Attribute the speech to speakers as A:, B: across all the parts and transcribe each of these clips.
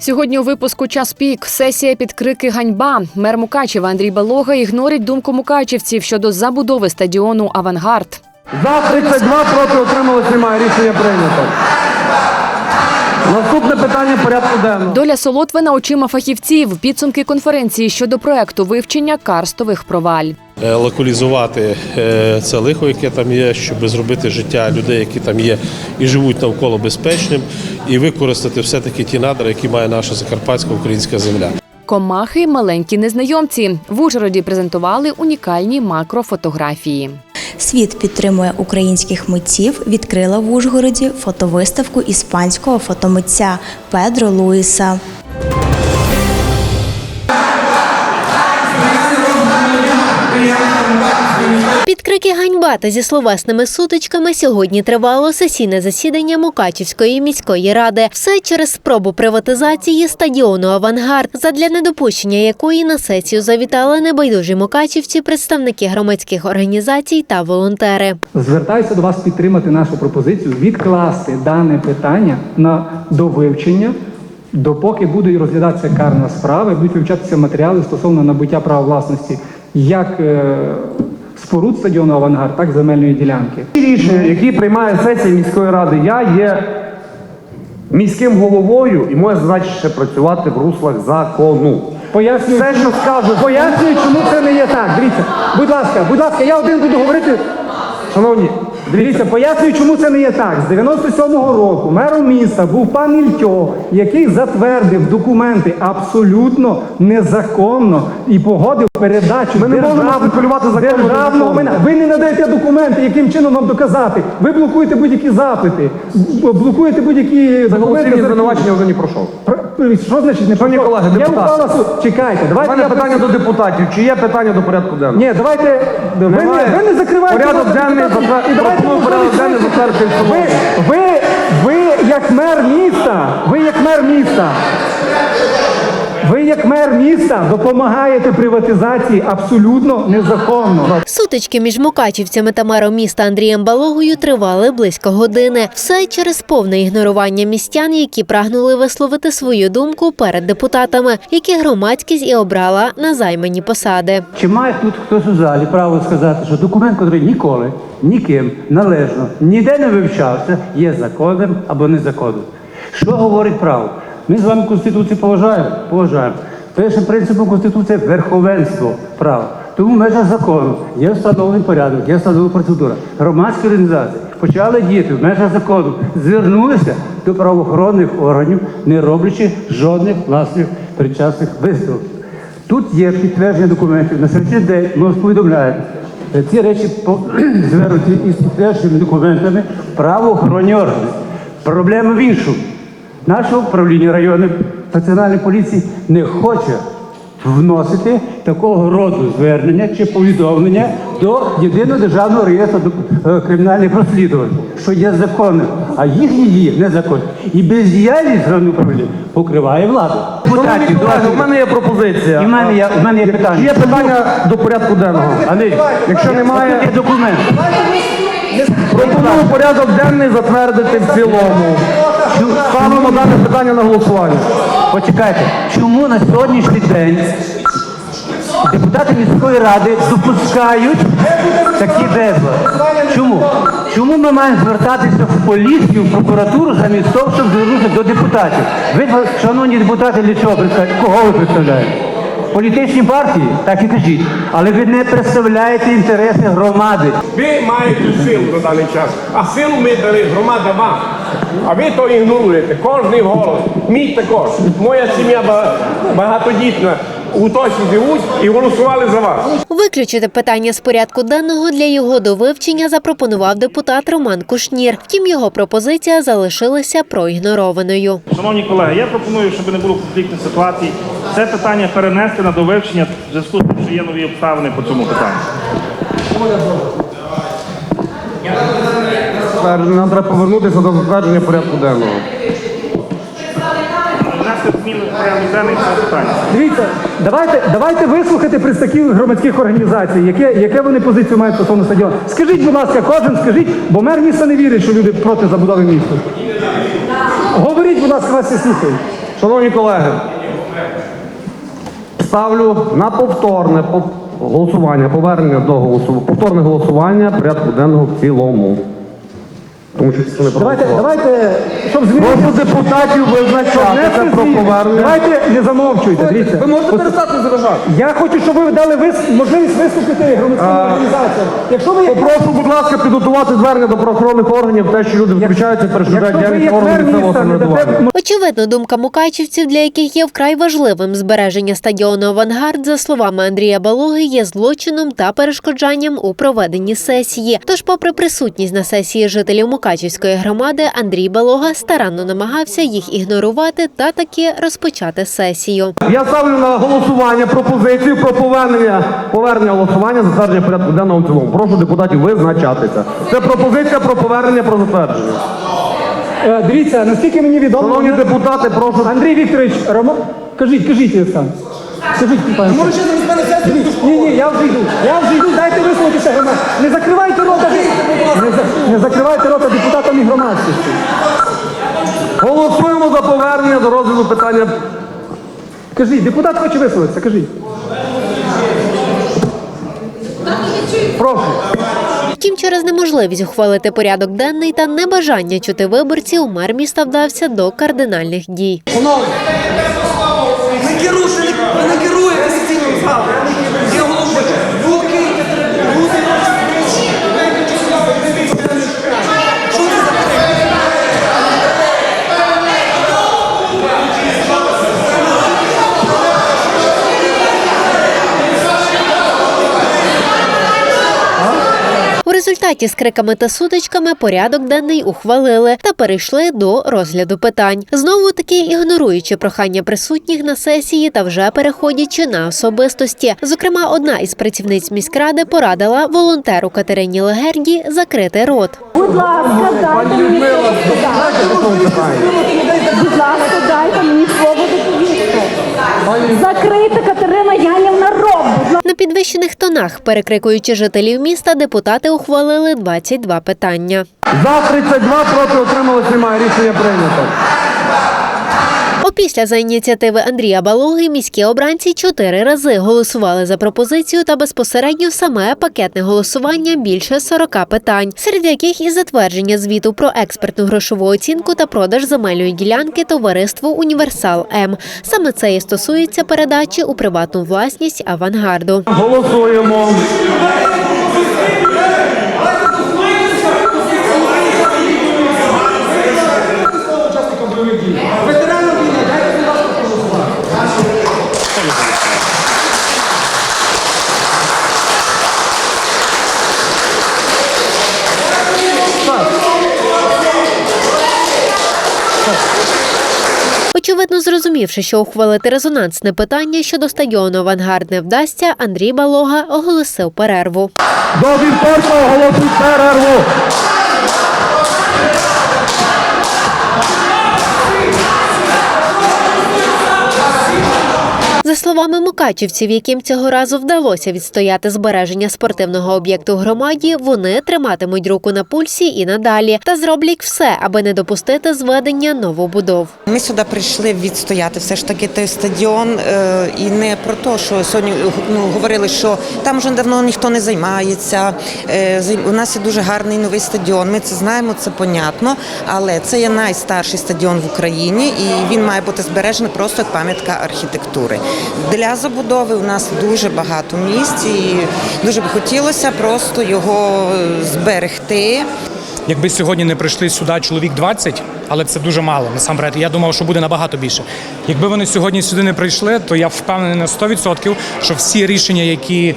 A: Сьогодні у випуску час пік сесія під крики ганьба. Мер Мукачева Андрій Балога ігнорить думку мукачівців щодо забудови стадіону Авангард.
B: За 32 проти отрималось немає. Рішення прийнято. Наступне питання порядку денного.
A: Доля Солотвина очима фахівців. Підсумки конференції щодо проекту вивчення карстових проваль.
C: Е, локалізувати е, це лихо, яке там є, щоб зробити життя людей, які там є і живуть навколо безпечним, і використати все-таки ті надра, які має наша закарпатська українська земля.
A: Комахи маленькі незнайомці. В Ужгороді презентували унікальні макрофотографії.
D: Світ підтримує українських митців. Відкрила в Ужгороді фотовиставку іспанського фотомитця Педро Луїса.
E: Під крики ганьба та зі словесними сутичками сьогодні тривало сесійне засідання Мукачівської міської ради. Все через спробу приватизації стадіону Авангард, задля недопущення якої на сесію завітали небайдужі мукачівці, представники громадських організацій та волонтери.
F: Звертаюся до вас підтримати нашу пропозицію відкласти дане питання на довивчення, допоки буде розглядатися карна справа, будуть вивчатися матеріали стосовно набуття права власності як е, споруд стадіону Авангард, так і земельної ділянки.
B: Ті рішення, які приймає сесія міської ради, я є міським головою і моя задача ще працювати в руслах закону.
F: Пояснюю,
B: Все, що скажу,
F: пояснюю, чому це не є так. Дивіться, будь ласка, будь ласка, я один буду говорити.
B: шановні,
F: Дивіться, пояснюю, чому це не є так. З 97-го року мером міста був пан Ільтьо, який затвердив документи абсолютно незаконно і погодив передачу
B: Ми не можемо маніпулювати законом
F: державного майна. Ви не надаєте документи, яким чином вам доказати. Ви блокуєте будь-які запити, блокуєте будь-які документи.
B: звинувачення вже не пройшов.
F: Що значить не
B: Шановні колеги,
F: Я
B: депутати.
F: Чекайте,
B: У мене питання до депутатів. Чи є питання до порядку денного?
F: ні, давайте. Ви не, ви не закривайте.
B: Порядок денний
F: депутатів,
B: затвер-
F: і давайте
B: пропоную порядок
F: можливість
B: денний затвердити.
F: Ви, ви, ви як мер міста, ви як мер міста. Ви як мер міста допомагаєте приватизації абсолютно незаконно.
E: Сутички між мукачівцями та мером міста Андрієм Балогою тривали близько години. Все через повне ігнорування містян, які прагнули висловити свою думку перед депутатами, які громадськість і обрала на займані посади.
G: Чи має тут хтось у залі право сказати, що документ, який ніколи, ніким належно, ніде не вивчався, є законним або незаконним? Що говорить право? Ми з вами Конституцію поважаємо? Поважаємо. Першим принципом Конституції верховенство права. Тому в межах закону є встановлений порядок, є встановлена процедура. Громадські організації почали діяти в межах закону, звернулися до правоохоронних органів, не роблячи жодних власних причасних висновків. Тут є підтвердження документів. На сьогоднішній день ми вас повідомляємо. Ці речі звернуті із підтвердженими документами правоохоронні органи. Проблема в іншому. Наше управління районної національної поліції не хоче вносити такого роду звернення чи повідомлення до єдиного державного реєстру е, кримінальних розслідувань, що є законним, а їхні дії незаконні. І бездіяльність районного управління покриває влада.
B: Шановні
G: Депутатів,
B: у мене є пропозиція.
G: І в мене є, в мене є питання.
B: є питання до порядку денного?
G: Андрій,
B: Якщо немає,
G: є документ.
B: пропоную порядок денний затвердити в цілому. Ставимо дане питання на голосування.
G: Почекайте, чому на сьогоднішній день депутати міської ради допускають такі дезла? Чому? Чому ми маємо звертатися в поліцію, в прокуратуру замість того, щоб звернутися до депутатів? Ви, шановні депутати, для чого представляєте? Кого ви представляєте? Політичні партії, так і кажіть, але ви не представляєте інтереси громади.
H: Ви маєте силу на даний час, а силу ми дали громада вам. А ви то ігноруєте, кожний голос. Мій також. Моя сім'я багатодітна у Тосі живуть і голосували за вас.
E: Виключити питання з порядку денного для його довивчення запропонував депутат Роман Кушнір. Втім, його пропозиція залишилася проігнорованою.
I: Шановні колеги, я пропоную, щоб не було конфліктних ситуацій, це питання перенести на довивчення в зв'язку з тим, що є нові обставини по цьому питанню.
B: Нам треба повернутися до затвердження порядку денного.
F: Дивіться, давайте, давайте вислухати представників громадських організацій, яке, яке вони позицію мають стосовно стадіону. Скажіть, будь ласка, кожен скажіть, бо мер міста не вірить, що люди проти забудови міста. Говоріть, будь ласка, вас всі слухають.
B: Шановні колеги, ставлю на повторне голосування, повернення до голосування, повторне голосування порядку денного в цілому. Тому що це не
F: Давайте, давайте, щоб змінити.
B: Прошу депутатів визначатися про повернення.
F: Давайте не замовчуйте. Дивіться.
B: Ви можете перестати заважати.
F: Я хочу, щоб ви дали вис... можливість виступити громадським організаціям. Якщо ви
B: Попрошу, будь ласка, підготувати звернення до правоохоронних органів, те, що люди включаються, перешкоджають
F: якщо ви
B: діяльність
F: як
B: органів місцевого
F: не
B: самоврядування.
E: Очевидно, думка мукачівців, для яких є вкрай важливим збереження стадіону Авангард, за словами Андрія Балоги, є злочином та перешкоджанням у проведенні сесії. Тож, попри присутність на сесії жителів Мукачівської громади, Андрій Балога старанно намагався їх ігнорувати та таки розпочати сесію.
B: Я ставлю на голосування пропозицію про повернення, повернення голосування затвердження порядку денного в цілому. Прошу депутатів визначатися. Це пропозиція про повернення про затвердження.
F: Е, Дивіться, наскільки мені відомо.
B: Шановні депутати, прошу.
F: Андрій Вікторович, Рома... кажіть, кажіть, Олександр. Скажіть, пане. Ні, ні, я вже йду. Я вже йду, дайте висловитися громад. Не закривайте рота, не, за- не закривайте рота депутатам і громадськості.
B: Голосуємо за повернення до розгляду питання.
F: Кажіть, депутат хоче висловитися, кажіть. Прошу.
E: Втім, через неможливість ухвалити порядок денний та небажання чути виборців, мер міста вдався до кардинальних дій.
J: Ви не керуєте сесійним залом.
E: Результаті з криками та сутичками порядок денний ухвалили та перейшли до розгляду питань. Знову таки ігноруючи прохання присутніх на сесії та вже переходячи на особистості. Зокрема, одна із працівниць міськради порадила волонтеру Катерині Легерді закрити рот.
K: Будь ласка, дайте мені Будь ласка, дайте мені свободу повістку. Закрийте Катерина Янівна.
E: На підвищених тонах, перекрикуючи жителів міста, депутати ухвалили 22 питання.
B: За 32 проти отрималось немає. Рішення прийнято.
E: Опісля за ініціативи Андрія Балоги міські обранці чотири рази голосували за пропозицію та безпосередньо саме пакетне голосування більше 40 питань, серед яких і затвердження звіту про експертну грошову оцінку та продаж земельної ділянки товариству Універсал М. Саме це і стосується передачі у приватну власність авангарду.
B: Голосуємо.
E: Зрозумівши, що ухвалити резонансне питання щодо стадіону Авангард не вдасться, Андрій Балога оголосив перерву.
B: До вівторка оголосить перерву.
E: За словами мукачівців, яким цього разу вдалося відстояти збереження спортивного об'єкту громаді, вони триматимуть руку на пульсі і надалі та зроблять все, аби не допустити зведення новобудов.
L: Ми сюди прийшли відстояти все ж таки той стадіон е, і не про те, що сьогодні ну, говорили, що там вже давно ніхто не займається. Е, У нас є дуже гарний новий стадіон. Ми це знаємо, це понятно. Але це є найстарший стадіон в Україні, і він має бути збережений просто як пам'ятка архітектури. Для забудови у нас дуже багато місць, і дуже би хотілося просто його зберегти.
M: Якби сьогодні не прийшли сюди чоловік 20, але це дуже мало насамперед. Я думав, що буде набагато більше. Якби вони сьогодні сюди не прийшли, то я впевнений на 100%, що всі рішення, які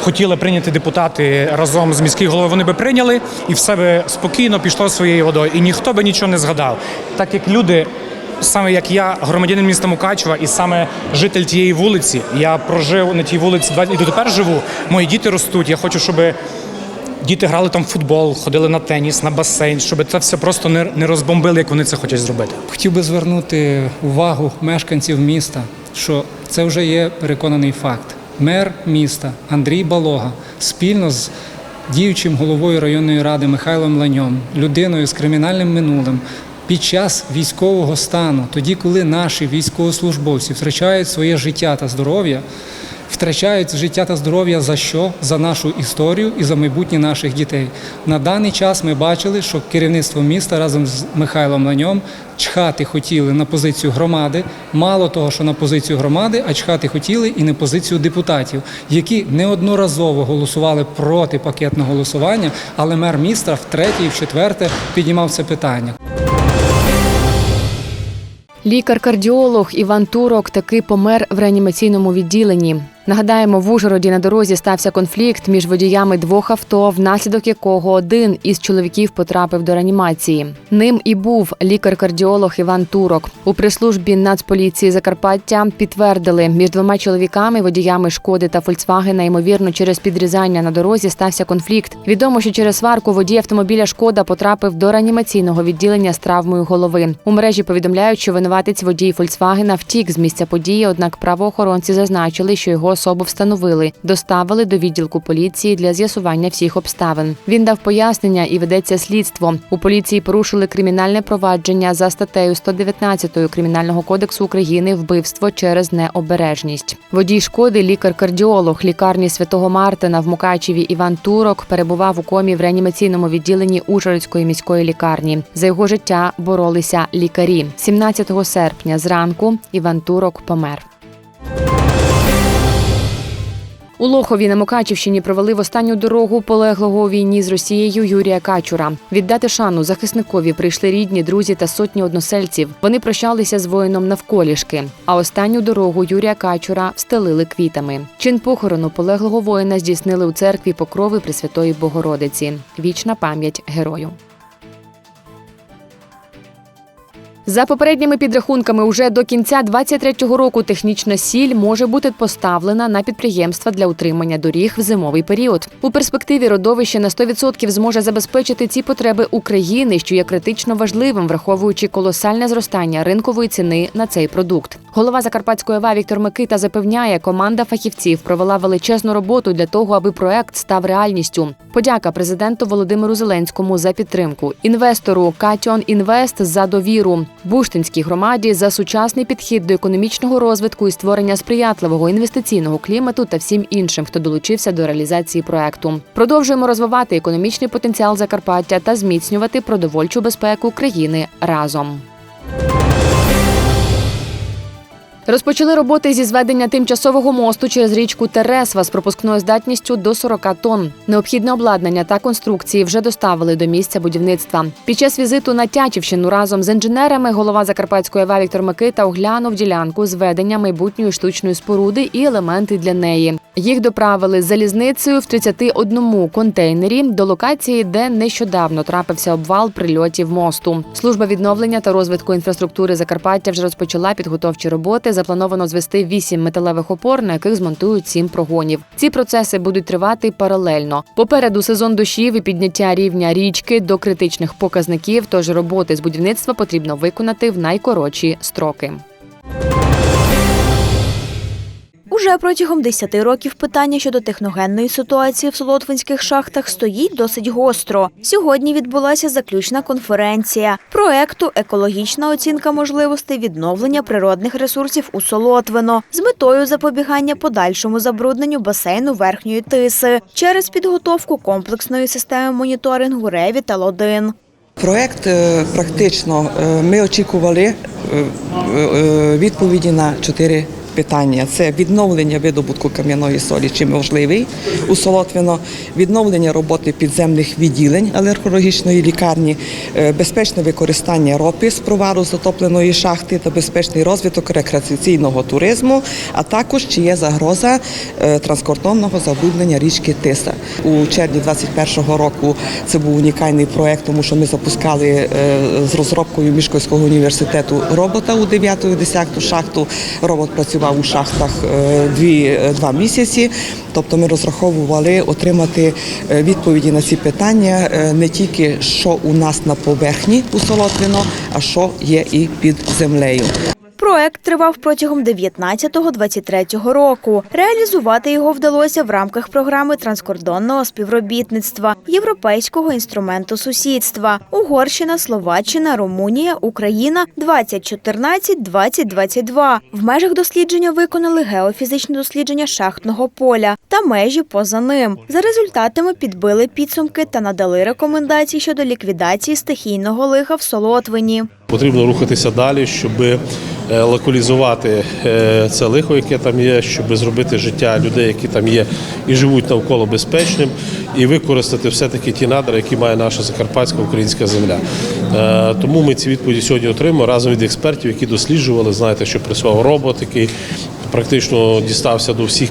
M: хотіли прийняти депутати разом з міським головою, вони би прийняли і все би спокійно пішло своєю водою. І ніхто би нічого не згадав. Так як люди. Саме як я, громадянин міста Мукачева, і саме житель тієї вулиці, я прожив на тій вулиці 20 і дотепер живу. Мої діти ростуть. Я хочу, щоб Діти грали там в футбол, ходили на теніс, на басейн, щоб це все просто не розбомбили, як вони це хочуть зробити.
F: Хотів би звернути увагу мешканців міста, що це вже є переконаний факт. Мер міста Андрій Балога спільно з діючим головою районної ради Михайлом Ланьом, людиною з кримінальним минулим, під час військового стану, тоді, коли наші військовослужбовці втрачають своє життя та здоров'я, втрачають життя та здоров'я за що? За нашу історію і за майбутнє наших дітей. На даний час ми бачили, що керівництво міста разом з Михайлом Ланьом чхати хотіли на позицію громади. Мало того, що на позицію громади, а чхати хотіли і на позицію депутатів, які неодноразово голосували проти пакетного голосування, але мер міста втретє і вчетверте піднімав це питання.
A: Лікар-кардіолог Іван Турок таки помер в реанімаційному відділенні. Нагадаємо, в Ужгороді на дорозі стався конфлікт між водіями двох авто, внаслідок якого один із чоловіків потрапив до реанімації. Ним і був лікар-кардіолог Іван Турок. У прес-службі Нацполіції Закарпаття підтвердили, між двома чоловіками, водіями шкоди та Фольксвагена, ймовірно, через підрізання на дорозі стався конфлікт. Відомо, що через сварку водій автомобіля Шкода потрапив до реанімаційного відділення з травмою голови. У мережі повідомляють, що винуватець водій Фольксвагена втік з місця події, однак правоохоронці зазначили, що його особу встановили, доставили до відділку поліції для з'ясування всіх обставин. Він дав пояснення і ведеться слідство. У поліції порушили кримінальне провадження за статтею 119 Кримінального кодексу України вбивство через необережність. Водій шкоди, лікар-кардіолог лікарні святого Мартина в Мукачеві Іван Турок перебував у комі в реанімаційному відділенні Ужгородської міської лікарні. За його життя боролися лікарі. 17 серпня зранку Іван Турок помер. У Лохові на Мукачівщині провели в останню дорогу полеглого у війні з Росією Юрія Качура. Віддати шану захисникові прийшли рідні, друзі та сотні односельців. Вони прощалися з воїном навколішки. А останню дорогу Юрія Качура встелили квітами. Чин похорону полеглого воїна здійснили у церкві Покрови Пресвятої Богородиці. Вічна пам'ять герою. За попередніми підрахунками, уже до кінця 2023 року технічна сіль може бути поставлена на підприємства для утримання доріг в зимовий період. У перспективі родовище на 100% зможе забезпечити ці потреби України, що є критично важливим, враховуючи колосальне зростання ринкової ціни на цей продукт. Голова Закарпатської ОВА Віктор Микита запевняє, команда фахівців провела величезну роботу для того, аби проект став реальністю. Подяка президенту Володимиру Зеленському за підтримку, інвестору Катіон Інвест за довіру, Буштинській громаді за сучасний підхід до економічного розвитку і створення сприятливого інвестиційного клімату та всім іншим, хто долучився до реалізації проекту. Продовжуємо розвивати економічний потенціал Закарпаття та зміцнювати продовольчу безпеку країни разом. Розпочали роботи зі зведення тимчасового мосту через річку Тересва з пропускною здатністю до 40 тонн. Необхідне обладнання та конструкції вже доставили до місця будівництва. Під час візиту на Тячівщину разом з інженерами голова Закарпатської ОВА Віктор Микита оглянув ділянку зведення майбутньої штучної споруди і елементи для неї. Їх доправили залізницею в 31 контейнері до локації, де нещодавно трапився обвал прильотів мосту. Служба відновлення та розвитку інфраструктури Закарпаття вже розпочала підготовчі роботи. Заплановано звести вісім металевих опор, на яких змонтують сім прогонів. Ці процеси будуть тривати паралельно. Попереду сезон дощів і підняття рівня річки до критичних показників. Тож роботи з будівництва потрібно виконати в найкоротші строки.
N: Уже протягом 10 років питання щодо техногенної ситуації в солотвинських шахтах стоїть досить гостро. Сьогодні відбулася заключна конференція проекту Екологічна оцінка можливостей відновлення природних ресурсів у Солотвино з метою запобігання подальшому забрудненню басейну верхньої тиси через підготовку комплексної системи моніторингу Реві та Лодин.
O: Проект е, практично е, ми очікували е, відповіді на чотири питання: це відновлення видобутку кам'яної солі, чи можливий у Солотвино, відновлення роботи підземних відділень алергологічної лікарні, е, безпечне використання ропи з провару затопленої шахти та безпечний розвиток рекреаційного туризму, а також чи є загроза е, транскордонного забруднення річки Тиса. У червні 2021 року це був унікальний проект, тому що ми запускали е, з розробкою Мішківського університету робота у 9-10 шахту. Робот працював у шахтах е, дві, е, два місяці. Тобто ми розраховували отримати е, відповіді на ці питання не тільки що у нас на поверхні у Солотвіно, а що є і під землею.
N: Проект тривав протягом 19-23 року. Реалізувати його вдалося в рамках програми транскордонного співробітництва Європейського інструменту сусідства Угорщина, Словаччина, Румунія, Україна 2014-2022. В межах дослідження виконали геофізичне дослідження шахтного поля та межі поза ним. За результатами підбили підсумки та надали рекомендації щодо ліквідації стихійного лиха в Солотвині.
C: Потрібно рухатися далі, щоб е, локалізувати е, це лихо, яке там є, щоб зробити життя людей, які там є і живуть навколо безпечним, і використати все-таки ті надра, які має наша закарпатська українська земля. Е, Тому ми ці відповіді сьогодні отримуємо разом від експертів, які досліджували. Знаєте, що працював робот, який практично дістався до всіх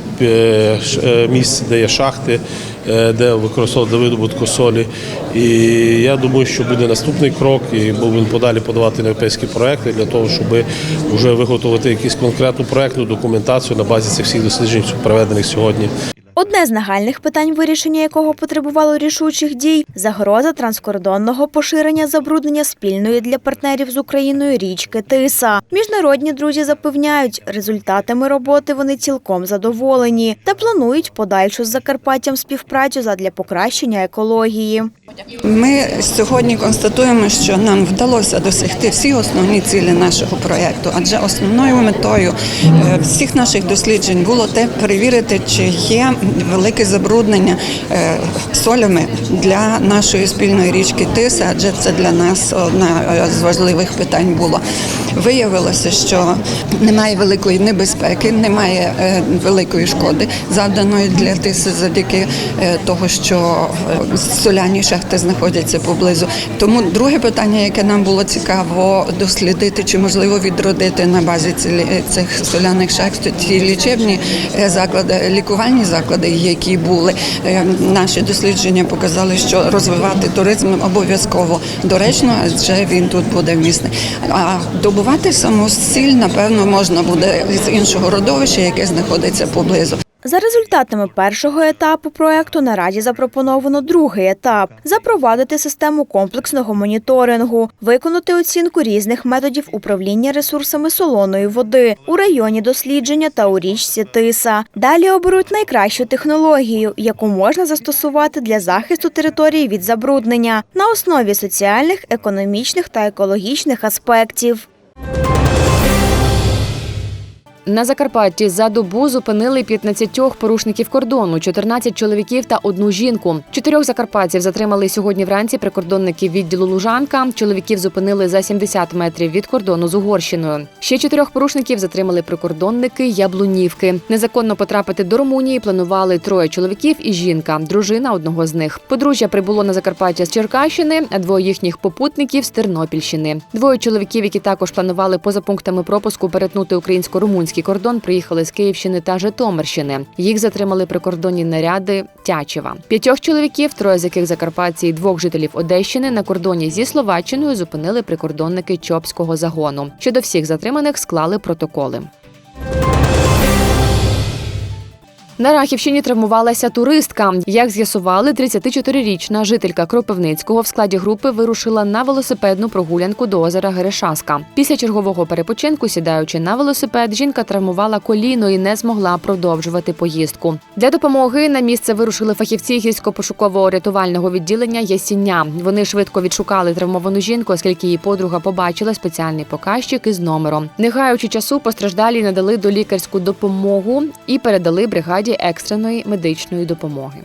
C: місць, де є шахти, де використовували для видобутку солі. І я думаю, що буде наступний крок, і будемо подалі подавати європейські проекти для того, щоб вже виготовити якусь конкретну проектну документацію на базі цих всіх досліджень, проведених сьогодні.
N: Одне з нагальних питань, вирішення якого потребувало рішучих дій загроза транскордонного поширення забруднення спільної для партнерів з Україною річки Тиса. Міжнародні друзі запевняють, результатами роботи вони цілком задоволені та планують подальшу з Закарпаттям співпрацю задля покращення екології.
P: Ми сьогодні констатуємо, що нам вдалося досягти всі основні цілі нашого проєкту, адже основною метою е, всіх наших досліджень було те перевірити, чи є велике забруднення е, солями для нашої спільної річки Тиса, адже це для нас одна з важливих питань було. Виявилося, що немає великої небезпеки, немає е, великої шкоди завданої для тиси завдяки е, того, що соляні шахти знаходяться поблизу. Тому друге питання, яке нам було цікаво дослідити, чи можливо відродити на базі ці- цих соляних шахт ті лічебні заклади, лікувальні заклади, які були. Е, Наші дослідження показали, що розвивати туризм обов'язково доречно, адже він тут буде вмісний. А добувати саму сіль, напевно, можна буде з іншого родовища, яке знаходиться поблизу.
N: За результатами першого етапу проекту наразі запропоновано другий етап запровадити систему комплексного моніторингу, виконати оцінку різних методів управління ресурсами солоної води у районі дослідження та у річці Тиса. Далі оберуть найкращу технологію, яку можна застосувати для захисту території від забруднення на основі соціальних, економічних та екологічних аспектів.
A: На Закарпатті за добу зупинили 15 порушників кордону, 14 чоловіків та одну жінку. Чотирьох закарпатців затримали сьогодні вранці прикордонники відділу Лужанка. Чоловіків зупинили за 70 метрів від кордону з Угорщиною. Ще чотирьох порушників затримали прикордонники Яблунівки. Незаконно потрапити до Румунії планували троє чоловіків і жінка, дружина одного з них. Подружжя прибуло на Закарпаття з Черкащини, а двоє їхніх попутників з Тернопільщини. Двоє чоловіків, які також планували поза пунктами пропуску перетнути українсько-румунський кордон, приїхали з Київщини та Житомирщини. Їх затримали прикордонні наряди Тячева. П'ятьох чоловіків, троє з яких закарпатці і двох жителів Одещини на кордоні зі Словаччиною зупинили прикордонники Чопського загону. Щодо всіх затриманих склали протоколи. На Рахівщині травмувалася туристка. Як з'ясували, 34-річна жителька Кропивницького в складі групи вирушила на велосипедну прогулянку до озера Герешаска. Після чергового перепочинку, сідаючи на велосипед, жінка травмувала коліно і не змогла продовжувати поїздку. Для допомоги на місце вирушили фахівці гірсько-пошукового рятувального відділення Ясіння. Вони швидко відшукали травмовану жінку, оскільки її подруга побачила спеціальний показчик із номером. Не гаючи часу, постраждалі надали долікарську допомогу і передали бригаді екстреної медичної допомоги.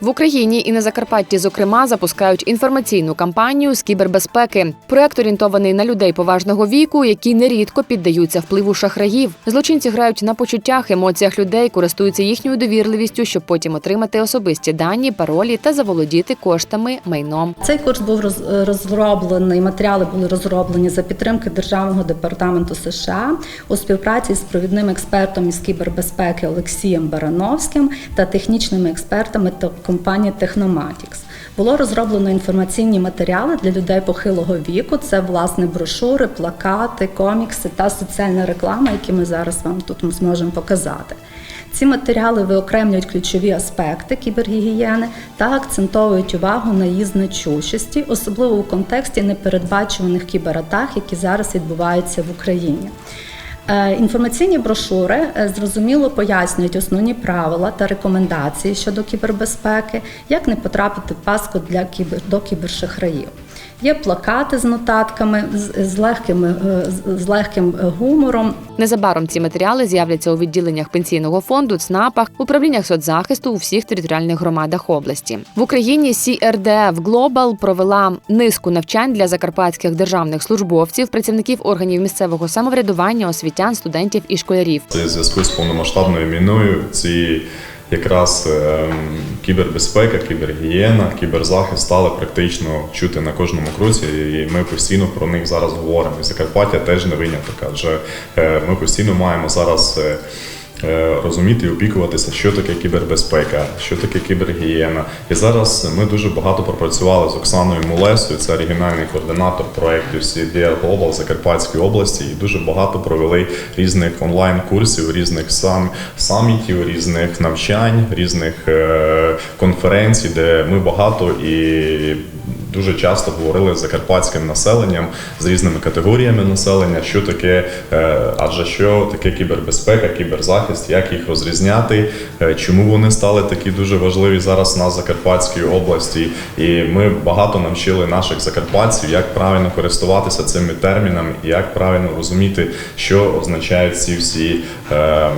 A: В Україні і на Закарпатті, зокрема, запускають інформаційну кампанію з кібербезпеки. Проект орієнтований на людей поважного віку, які нерідко піддаються впливу шахраїв. Злочинці грають на почуттях, емоціях людей, користуються їхньою довірливістю, щоб потім отримати особисті дані, паролі та заволодіти коштами майном.
Q: Цей курс був роз- розроблений, матеріали були розроблені за підтримки Державного департаменту США у співпраці з провідним експертом із кібербезпеки Олексієм Барановським та технічними експертами та компанії Техноматікс. Було розроблено інформаційні матеріали для людей похилого віку. Це власне брошури, плакати, комікси та соціальна реклама, які ми зараз вам тут зможемо показати. Ці матеріали виокремлюють ключові аспекти кібергігієни та акцентовують увагу на її значущості, особливо у контексті непередбачуваних кібератак, які зараз відбуваються в Україні. Е, Інформаційні брошури е, зрозуміло пояснюють основні правила та рекомендації щодо кібербезпеки, як не потрапити в паску для кібер до кібершахраїв. Є плакати з нотатками з, з легким, е, з- з легким гумором.
A: Незабаром ці матеріали з'являться у відділеннях пенсійного фонду, ЦНАПах, управліннях соцзахисту у всіх територіальних громадах області. В Україні CRDF Global провела низку навчань для закарпатських державних службовців, працівників органів місцевого самоврядування, освітян, студентів і школярів.
R: Це зв'язку з повномасштабною війною. Ці якраз ем, кібербезпека, кібергієна, кіберзахист стали практично чути на кожному кроці, і ми постійно про них зараз говоримо. І Закарпаття теж не виняток, адже е, ми постійно маємо зараз. Е, Розуміти і опікуватися, що таке кібербезпека, що таке кібергігієна. І зараз ми дуже багато пропрацювали з Оксаною Мулесою, це регіональний координатор проєктів CDR Global Закарпатської області, і дуже багато провели різних онлайн-курсів, різних сам, самітів, різних навчань, різних е, конференцій, де ми багато і дуже часто говорили з закарпатським населенням, з різними категоріями населення, що таке, е, адже що таке кібербезпека, кіберзахист, як їх розрізняти, е, чому вони стали такі дуже важливі зараз на Закарпатській області. І ми багато навчили наших закарпатців, як правильно користуватися цими термінами, і як правильно розуміти, що означають ці всі. е,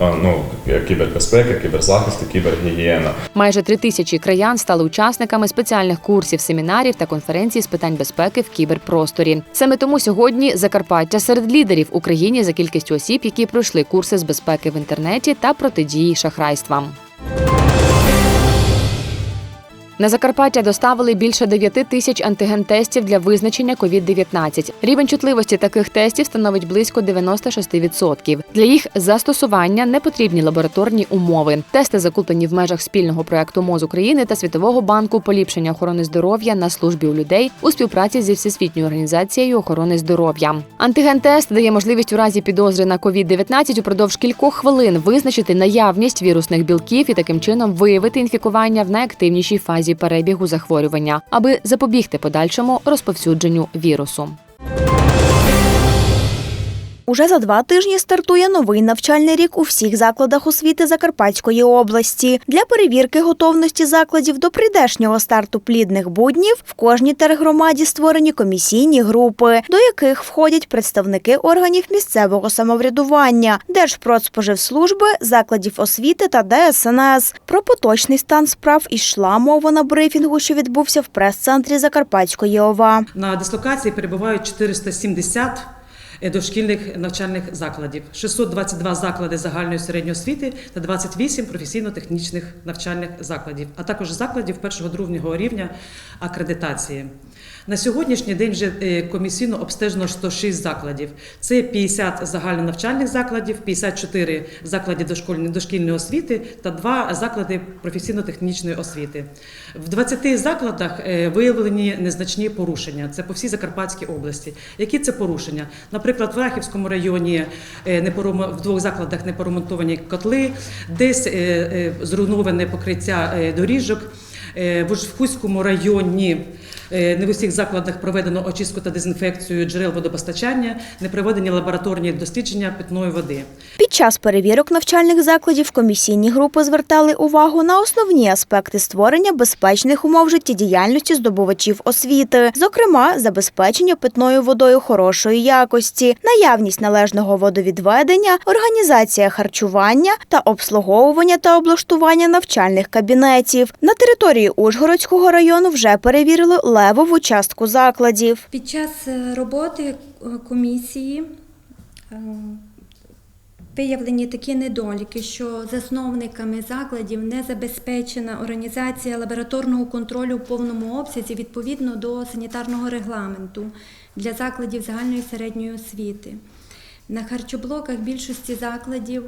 R: Ну, кібербезпека, кіберзахист і кібергігієна.
A: Майже три тисячі краян стали учасниками спеціальних курсів, семінарів та конференцій з питань безпеки в кіберпросторі. Саме тому сьогодні Закарпаття серед лідерів Україні за кількістю осіб, які пройшли курси з безпеки в інтернеті та протидії шахрайствам. На Закарпаття доставили більше 9 тисяч антиген-тестів для визначення COVID-19. Рівень чутливості таких тестів становить близько 96%. Для їх застосування не потрібні лабораторні умови. Тести закуплені в межах спільного проекту МОЗ України та Світового банку поліпшення охорони здоров'я на службі у людей у співпраці зі Всесвітньою організацією охорони здоров'я. Антиген-тест дає можливість у разі підозри на COVID-19 упродовж кількох хвилин визначити наявність вірусних білків і таким чином виявити інфікування в найактивнішій фазі перебігу захворювання, аби запобігти подальшому розповсюдженню вірусу.
N: Уже за два тижні стартує новий навчальний рік у всіх закладах освіти Закарпатської області. Для перевірки готовності закладів до прийдешнього старту плідних буднів в кожній тергромаді створені комісійні групи, до яких входять представники органів місцевого самоврядування, Держпродспоживслужби, закладів освіти та ДСНС. Про поточний стан справ ішла мова на брифінгу, що відбувся в прес-центрі Закарпатської ОВА.
S: На дислокації перебувають 470 дошкільних навчальних закладів, 622 заклади загальної середньої освіти та 28 професійно-технічних навчальних закладів, а також закладів першого другого рівня акредитації. На сьогоднішній день вже е, комісійно обстежено 106 закладів. Це 50 загальнонавчальних закладів, 54 заклади дошкільної, дошкільної освіти та 2 заклади професійно-технічної освіти. В 20 закладах е, виявлені незначні порушення. Це по всій Закарпатській області. Які це порушення? Наприклад, в Рахівському районі е, в двох закладах не поремонтовані котли, десь зруйноване покриття доріжок. В Ужгородському районі не в усіх закладах проведено очистку та дезінфекцію джерел водопостачання, не проведені лабораторні дослідження питної води.
N: Під час перевірок навчальних закладів комісійні групи звертали увагу на основні аспекти створення безпечних умов життєдіяльності здобувачів освіти, зокрема, забезпечення питною водою хорошої якості, наявність належного водовідведення, організація харчування та обслуговування та облаштування навчальних кабінетів. На території Ужгородського району вже перевірили левову частку закладів.
T: Під час е, роботи е, комісії е, виявлені такі недоліки, що засновниками закладів не забезпечена організація лабораторного контролю в повному обсязі відповідно до санітарного регламенту для закладів загальної середньої освіти. На харчоблоках більшості закладів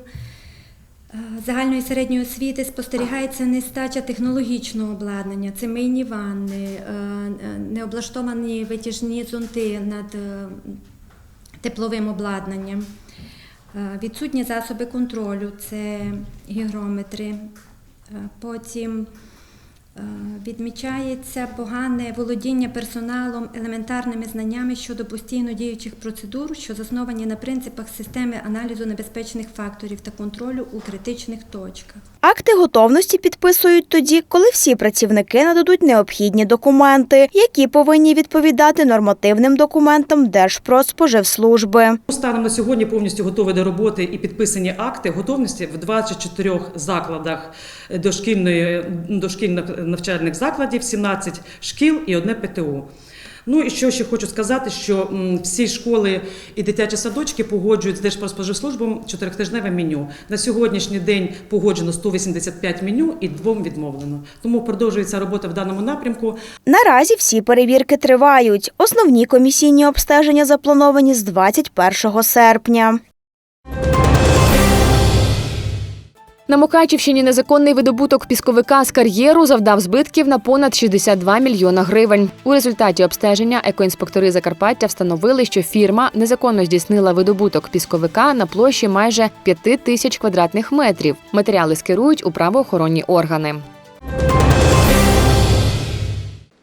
T: загальної середньої освіти спостерігається нестача технологічного обладнання. Це ванни, е, е, необлаштовані витяжні зонти над е, тепловим обладнанням. Е, Відсутні засоби контролю це гігрометри. Е, Потім е, відмічається погане володіння персоналом елементарними знаннями щодо постійно діючих процедур, що засновані на принципах системи аналізу небезпечних факторів та контролю у критичних точках.
N: Акти готовності підписують тоді, коли всі працівники нададуть необхідні документи, які повинні відповідати нормативним документам Держпродспоживслужби.
S: Станом на сьогодні повністю готові до роботи і підписані акти готовності в 24 закладах дошкільної, дошкільних навчальних закладів, 17 шкіл і одне ПТУ. Ну і що ще хочу сказати, що всі школи і дитячі садочки погоджують з Держпродспоживслужбом чотиритижневе меню. На сьогоднішній день погоджено 185 меню і двом відмовлено. Тому продовжується робота в даному напрямку.
N: Наразі всі перевірки тривають. Основні комісійні обстеження заплановані з 21 серпня.
A: На Мукачівщині незаконний видобуток пісковика з кар'єру завдав збитків на понад 62 мільйона гривень. У результаті обстеження екоінспектори Закарпаття встановили, що фірма незаконно здійснила видобуток пісковика на площі майже 5 тисяч квадратних метрів. Матеріали скерують у правоохоронні органи.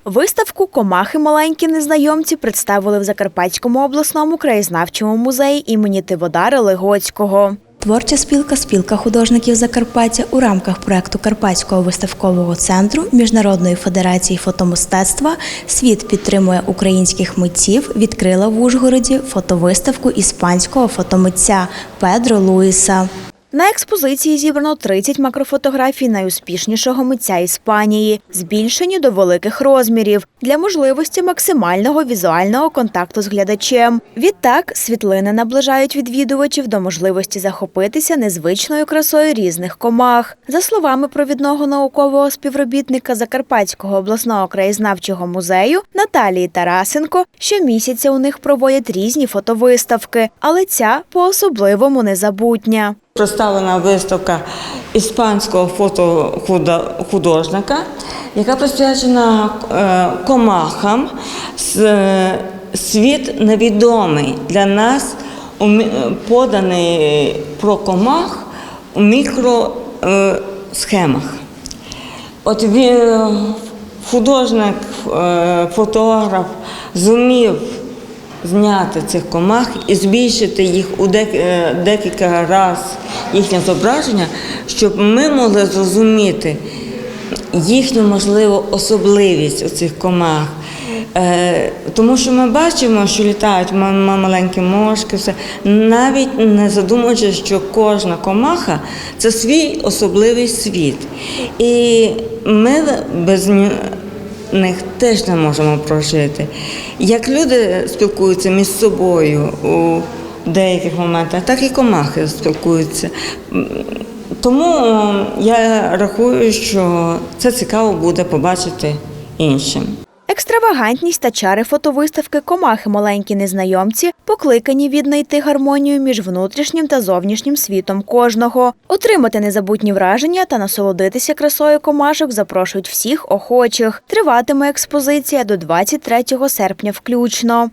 N: Виставку Комахи маленькі незнайомці представили в Закарпатському обласному краєзнавчому музеї імені Тиводара Легоцького.
D: Творча спілка Спілка художників Закарпаття у рамках проекту Карпатського виставкового центру Міжнародної федерації фотомистецтва Світ підтримує українських митців відкрила в Ужгороді фотовиставку іспанського фотомитця Педро Луїса.
N: На експозиції зібрано 30 макрофотографій найуспішнішого митця Іспанії, збільшені до великих розмірів для можливості максимального візуального контакту з глядачем. Відтак світлини наближають відвідувачів до можливості захопитися незвичною красою різних комах. За словами провідного наукового співробітника Закарпатського обласного краєзнавчого музею Наталії Тарасенко, щомісяця у них проводять різні фотовиставки, але ця по-особливому незабутня.
U: Представлена виставка іспанського фотохудожника, яка присвячена е, комахам. Е, Світ невідомий для нас у поданий про комах у мікросхемах. От художник, е, фотограф зумів зняти цих комах і збільшити їх у е, декілька разів їхнє зображення, щоб ми могли зрозуміти їхню можливу особливість у цих комах. Е, тому що ми бачимо, що літають ма- ма- маленькі мошки, все, навіть не задумуючись, що кожна комаха це свій особливий світ. І ми без них теж не можемо прожити. Як люди спілкуються між собою у деяких моментах, так і комахи спілкуються. Тому е, я рахую, що це цікаво буде побачити іншим.
N: Екстравагантність та чари фотовиставки Комахи маленькі незнайомці покликані віднайти гармонію між внутрішнім та зовнішнім світом кожного, отримати незабутні враження та насолодитися красою комашок запрошують всіх охочих. Триватиме експозиція до 23 серпня включно.